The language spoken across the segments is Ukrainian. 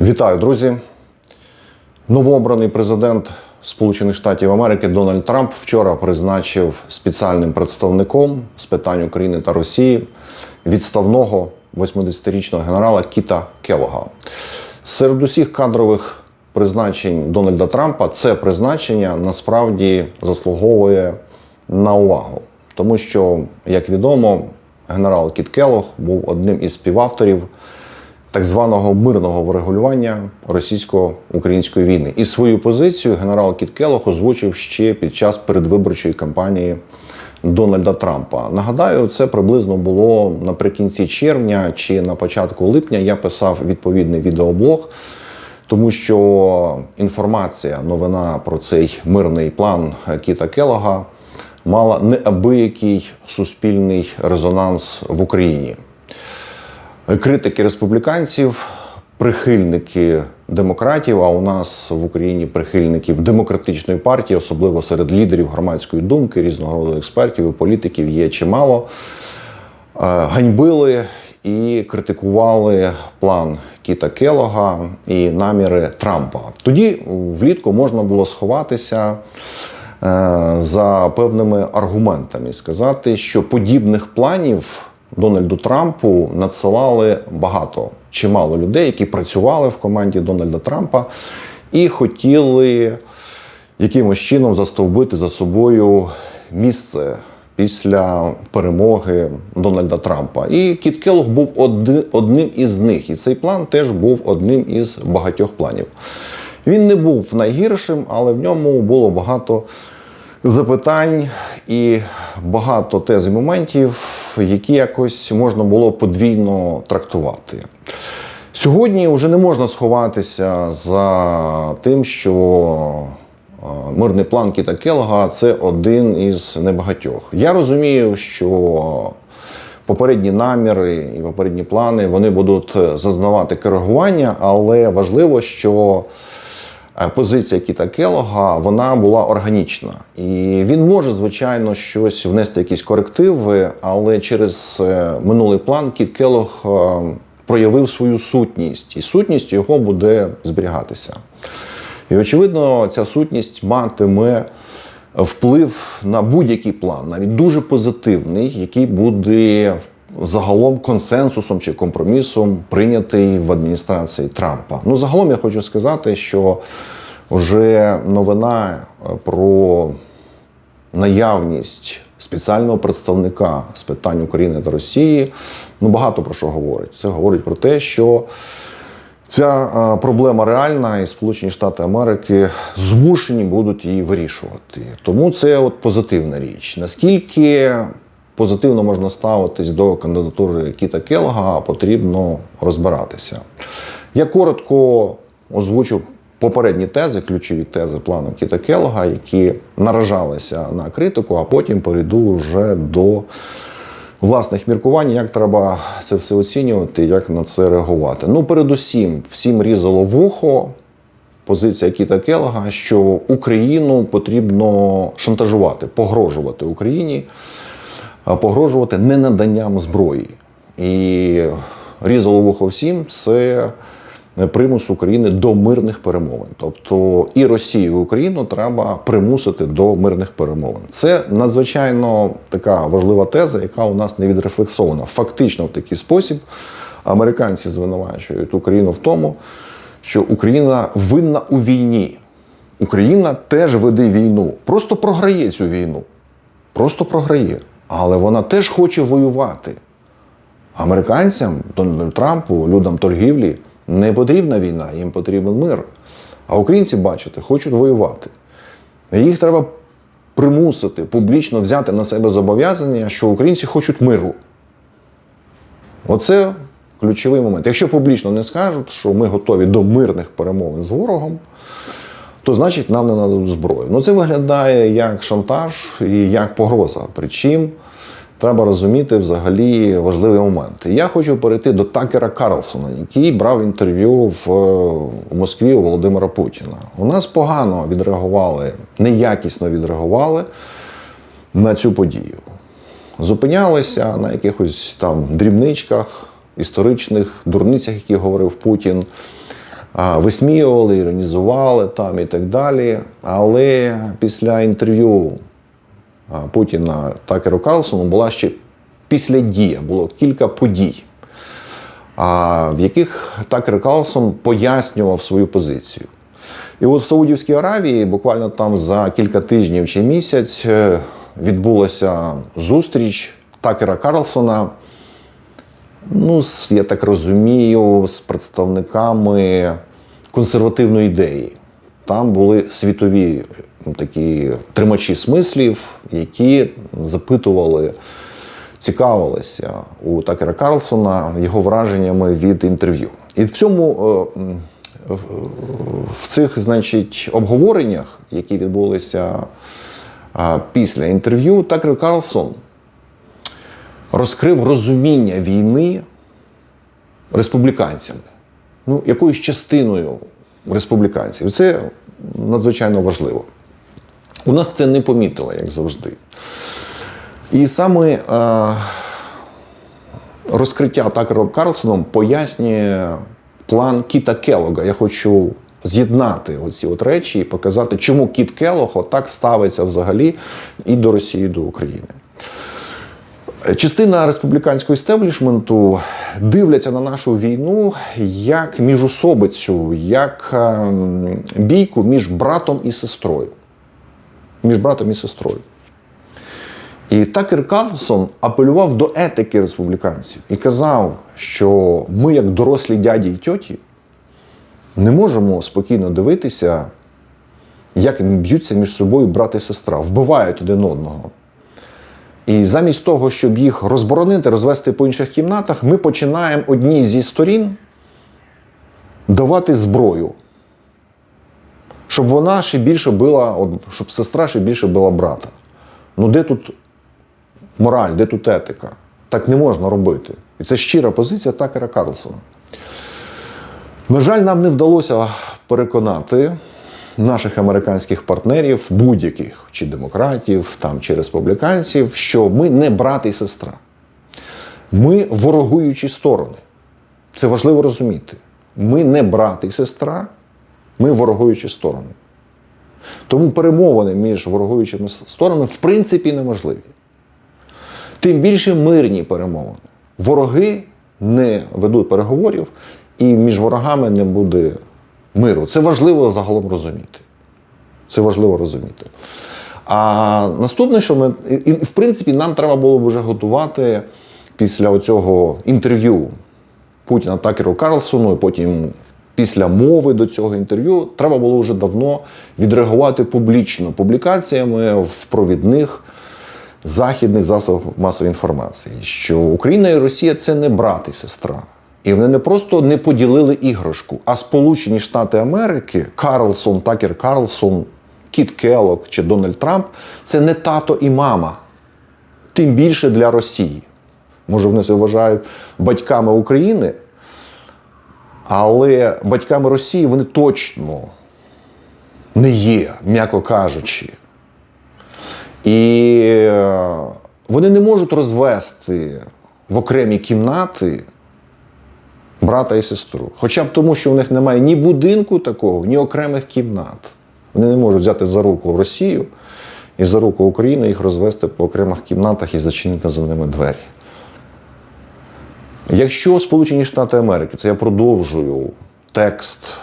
Вітаю, друзі. Новообраний президент Сполучених Штатів Америки Дональд Трамп вчора призначив спеціальним представником з питань України та Росії відставного 80-річного генерала Кіта Келога. Серед усіх кадрових призначень Дональда Трампа це призначення насправді заслуговує на увагу, тому що, як відомо, генерал Кіт Келог був одним із співавторів так званого мирного врегулювання російсько-української війни. І свою позицію генерал Кіт Келох озвучив ще під час передвиборчої кампанії Дональда Трампа. Нагадаю, це приблизно було наприкінці червня чи на початку липня. Я писав відповідний відеоблог. Тому що інформація, новина про цей мирний план Кіта Келога мала неабиякий суспільний резонанс в Україні критики республіканців, прихильники демократів. А у нас в Україні прихильників демократичної партії, особливо серед лідерів громадської думки, різного роду експертів і політиків є чимало. е, Ганьбили і критикували план Кіта Келога і наміри Трампа. Тоді влітку можна було сховатися. е, За певними аргументами сказати, що подібних планів Дональду Трампу надсилали багато чимало людей, які працювали в команді Дональда Трампа і хотіли якимось чином застовбити за собою місце після перемоги Дональда Трампа. І Кіт Келлог був одним із них. І цей план теж був одним із багатьох планів. Він не був найгіршим, але в ньому було багато запитань і багато тез і моментів, які якось можна було подвійно трактувати. Сьогодні вже не можна сховатися за тим, що е, мирний план Кіта Келога це один із небагатьох. Я розумію, що попередні наміри і попередні плани вони будуть зазнавати коригування, але важливо, що позиція Кіта Келога вона була органічна. І він може, звичайно, щось внести якісь корективи, але через е, минулий план Кіт Келог е, проявив свою сутність, і сутність його буде зберігатися. І, очевидно, ця сутність матиме вплив на будь-який план, навіть дуже позитивний, який буде загалом консенсусом чи компромісом прийнятий в адміністрації Трампа. Ну, загалом я хочу сказати, що вже новина е, про наявність спеціального представника з питань України та Росії ну багато про що говорить. Це говорить про те, що Ця е, проблема реальна, і Сполучені Штати Америки змушені будуть її вирішувати. Тому це от позитивна річ. Наскільки позитивно можна ставитись до кандидатури Кіта Келога, потрібно розбиратися. Я коротко озвучу попередні тези, ключові тези плану Кіта Келога, які наражалися на критику, а потім перейду вже до власних міркувань, як треба це все оцінювати, як на це реагувати. Ну, передусім, всім різало вухо. Позиція Кіта Келога, що Україну потрібно шантажувати, погрожувати Україні, погрожувати ненаданням зброї. І різало вухо всім це примус України до мирних перемовин. Тобто і Росію, і Україну треба примусити до мирних перемовин. Це надзвичайно така важлива теза, яка у нас не відрефлексована. Фактично, в такий спосіб американці звинувачують Україну в тому, що Україна винна у війні. Україна теж веде війну, просто програє цю війну. Просто програє. Але вона теж хоче воювати. Американцям, Дональду Трампу, людям торгівлі не потрібна війна, їм потрібен мир. А українці, бачите, хочуть воювати. Їх треба примусити публічно взяти на себе зобов'язання, що українці хочуть миру. Оце ключовий момент. Якщо публічно не скажуть, що ми готові до мирних перемовин з ворогом, то значить нам не нададуть зброю. Ну це виглядає як шантаж і як погроза. Причому треба розуміти взагалі важливі моменти. Я хочу перейти до Такера Карлсона, який брав інтерв'ю в, в Москві у Володимира Путіна. У нас погано відреагували, неякісно відреагували на цю подію. Зупинялися на якихось там дрібничках, історичних дурницях, які говорив Путін. Висміювали, іронізували там і так далі. Але після інтерв'ю Путіна Такеру Карлсону була ще після дія, було кілька подій, в яких Такер Карлсон пояснював свою позицію. І от в Саудівській Аравії буквально там за кілька тижнів чи місяць е, відбулася зустріч Такера Карлсона. Ну, я так розумію, з представниками консервативної ідеї. Там були світові ну, такі тримачі смислів, які запитували, цікавилися у Такера Карлсона його враженнями від інтерв'ю. І в цьому е, в- в цих, значить, обговореннях, які відбулися після інтерв'ю, Такер Карлсон розкрив розуміння війни республіканцями, ну, якоюсь частиною республіканців. Це надзвичайно важливо. У нас це не помітили, як завжди. І саме е, розкриття Такером Карлсоном пояснює план Кіта Келога. Я хочу з'єднати оці от речі і показати, чому Кіт Келог отак ставиться взагалі і до Росії, і до України. Частина республіканського істеблішменту дивляться на нашу війну як міжусобицю, як ем, бійку між братом і сестрою. Між братом і сестрою. І Такер Карлсон апелював до етики республіканців і казав, що ми, як дорослі дяді і тьоті, не можемо спокійно дивитися, як б'ються між собою брат і сестра, вбивають один одного. І замість того, щоб їх розборонити, розвести по інших кімнатах, ми починаємо одній зі сторін давати зброю, щоб вона ще більше била, щоб сестра ще більше била брата. Ну де тут мораль, де тут етика? Так не можна робити. І це щира позиція Такера Карлсона. На жаль, нам не вдалося переконати наших американських партнерів, будь-яких, чи демократів, там, чи республіканців, що ми не брат і сестра. Ми ворогуючі сторони. Це важливо розуміти. Ми не брат і сестра, ми ворогуючі сторони. Тому перемовини між ворогуючими сторонами в принципі неможливі. Тим більше мирні перемовини. Вороги не ведуть переговорів, і між ворогами не буде миру. Це важливо загалом розуміти. Це важливо розуміти. А наступне, що ми, і, в принципі, нам треба було б вже готувати після цього інтерв'ю Путіна Такеру Карлсону, і потім після мови до цього інтерв'ю, треба було вже давно відреагувати публічно публікаціями в провідних західних засобах масової інформації, що Україна і Росія це не брат і сестра. І вони не просто не поділили іграшку, а Сполучені Штати Америки, Карлсон, Такер Карлсон, Кіт Келлог чи Дональд Трамп це не тато і мама, тим більше для Росії. Може, вони себе вважають батьками України, але батьками Росії вони точно не є, м'яко кажучи. І е, вони не можуть розвести в окремі кімнати брата і сестру. Хоча б тому, що в них немає ні будинку такого, ні окремих кімнат. Вони не можуть взяти за руку Росію і за руку України їх розвести по окремих кімнатах і зачинити за ними двері. Якщо Сполучені Штати Америки, це я продовжую текст,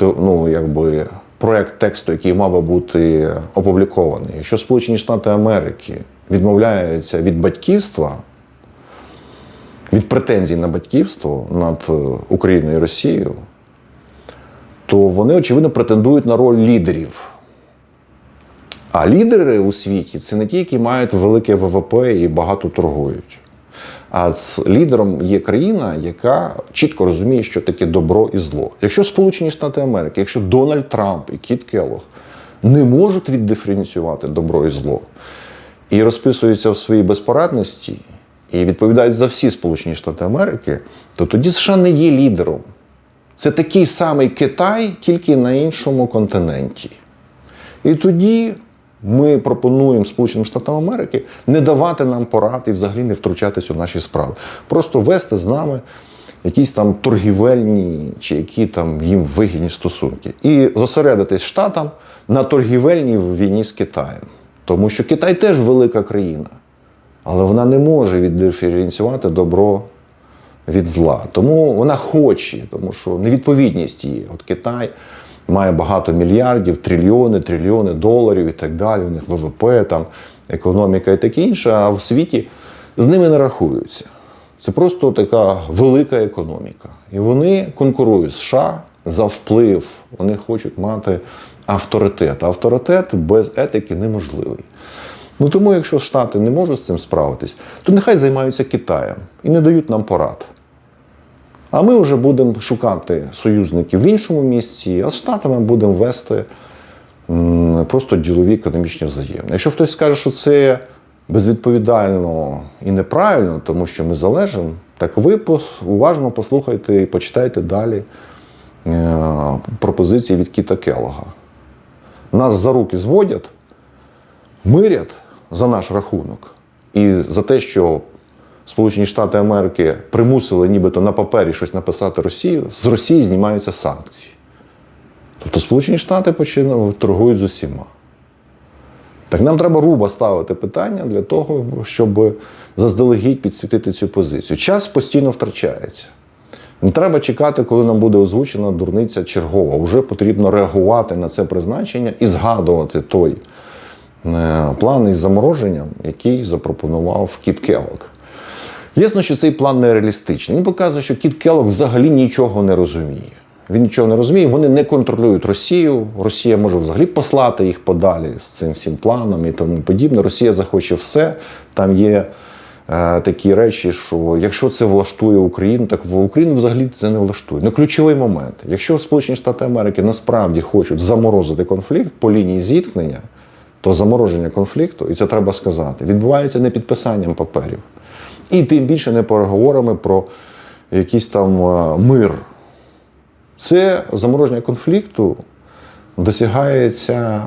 ну, якби, проект тексту, який мав би бути опублікований, якщо Сполучені Штати Америки відмовляються від батьківства, від претензій на батьківство над е, Україною і Росією, то вони, очевидно, претендують на роль лідерів. А лідери у світі це не ті, які мають велике ВВП і багато торгують. А з лідером є країна, яка чітко розуміє, що таке добро і зло. Якщо Сполучені Штати Америки, якщо Дональд Трамп і Кіт Келлог не можуть віддиференціювати добро і зло і розписуються в своїй безпорадності і відповідають за всі Сполучені Штати Америки, то тоді США не є лідером. Це такий самий Китай, тільки на іншому континенті. І тоді ми пропонуємо Сполученим Штатам Америки не давати нам порад і взагалі не втручатись у наші справи. Просто вести з нами якісь там торгівельні чи які там їм вигідні стосунки. І зосередитись штатам на торгівельній війні з Китаєм. Тому що Китай теж велика країна, але вона не може віддиференціювати добро від зла. Тому вона хоче, тому що невідповідність є. От Китай має багато мільярдів, трильйони, трильйони доларів і так далі. У них ВВП, там, економіка і таке інше, а в світі з ними не рахуються. Це просто така велика економіка. І вони конкурують з США за вплив. Вони хочуть мати авторитет. Авторитет без етики неможливий. Ну тому, якщо Штати не можуть з цим справитись, то нехай займаються Китаєм і не дають нам порад. А ми вже будемо шукати союзників в іншому місці, а з Штатами будемо вести просто ділові економічні взаємини. Якщо хтось скаже, що це безвідповідально і неправильно, тому що ми залежимо, так ви уважно послухайте і почитайте далі е, пропозиції від Кіта Келога. Нас за руки зводять, мирять за наш рахунок. І за те, що Сполучені Штати Америки примусили нібито на папері щось написати Росію, з Росії знімаються санкції. Тобто Сполучені Штати торгують з усіма. Так нам треба руба ставити питання для того, щоб заздалегідь підсвітити цю позицію. Час постійно втрачається. Не треба чекати, коли нам буде озвучена дурниця чергова. Вже потрібно реагувати на це призначення і згадувати той план із замороженням, який запропонував Кіт Келлог. Ясно, що цей план нереалістичний. Він показує, що Кіт Келлог взагалі нічого не розуміє. Він нічого не розуміє, вони не контролюють Росію. Росія може взагалі послати їх подалі з цим всім планом і тому подібне. Росія захоче все. Там є е, такі речі, що якщо це влаштує Україну, так в Україну взагалі це не влаштує. Ну, ключовий момент. Якщо Сполучені Штати Америки насправді хочуть заморозити конфлікт по лінії зіткнення, то замороження конфлікту, і це треба сказати, відбувається не підписанням паперів. І тим більше не переговорами про якийсь там е, мир. Це замороження конфлікту досягається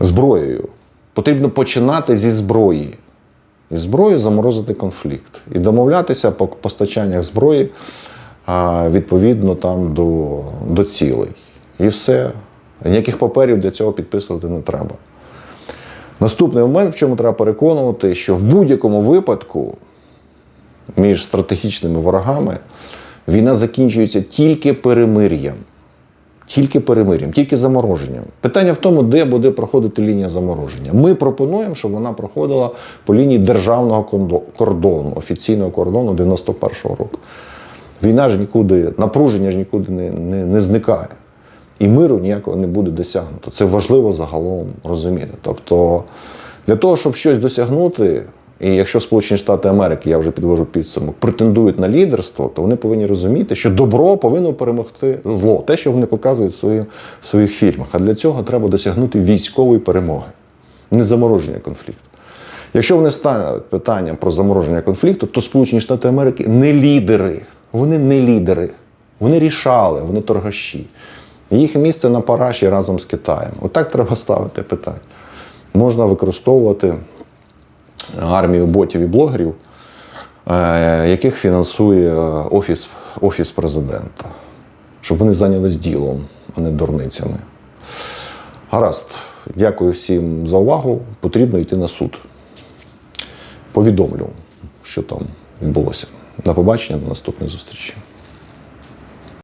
зброєю. Потрібно починати зі зброї. І зброю заморозити конфлікт. І домовлятися по постачаннях зброї відповідно там до, до цілей. І все. Ніяких паперів для цього підписувати не треба. Наступний момент, в чому треба переконувати, що в будь-якому випадку між стратегічними ворогами війна закінчується тільки перемир'ям. Тільки перемир'ям, тільки замороженням. Питання в тому, де буде проходити лінія замороження. Ми пропонуємо, щоб вона проходила по лінії державного кордону, офіційного кордону 91-го року. Війна ж нікуди, напруження ж нікуди не, не, не зникає. І миру ніякого не буде досягнуто. Це важливо загалом розуміти. Тобто, для того, щоб щось досягнути, і якщо Сполучені Штати Америки, я вже підвожу підсумок, претендують на лідерство, то вони повинні розуміти, що добро повинно перемогти зло, те, що вони показують в своїх, в своїх фільмах. А для цього треба досягнути військової перемоги, не замороження конфлікту. Якщо вони стануть питанням про замороження конфлікту, то Сполучені Штати Америки не лідери. Вони не лідери. Вони рішали, вони торгаші. Їх місце на параші разом з Китаєм. Отак треба ставити питання. Можна використовувати армію ботів і блогерів, е, яких фінансує Офіс, Офіс президента, щоб вони зайнялись ділом, а не дурницями. Гаразд, дякую всім за увагу. Потрібно йти на суд. Повідомлю, що там відбулося. На побачення, до наступної зустрічі.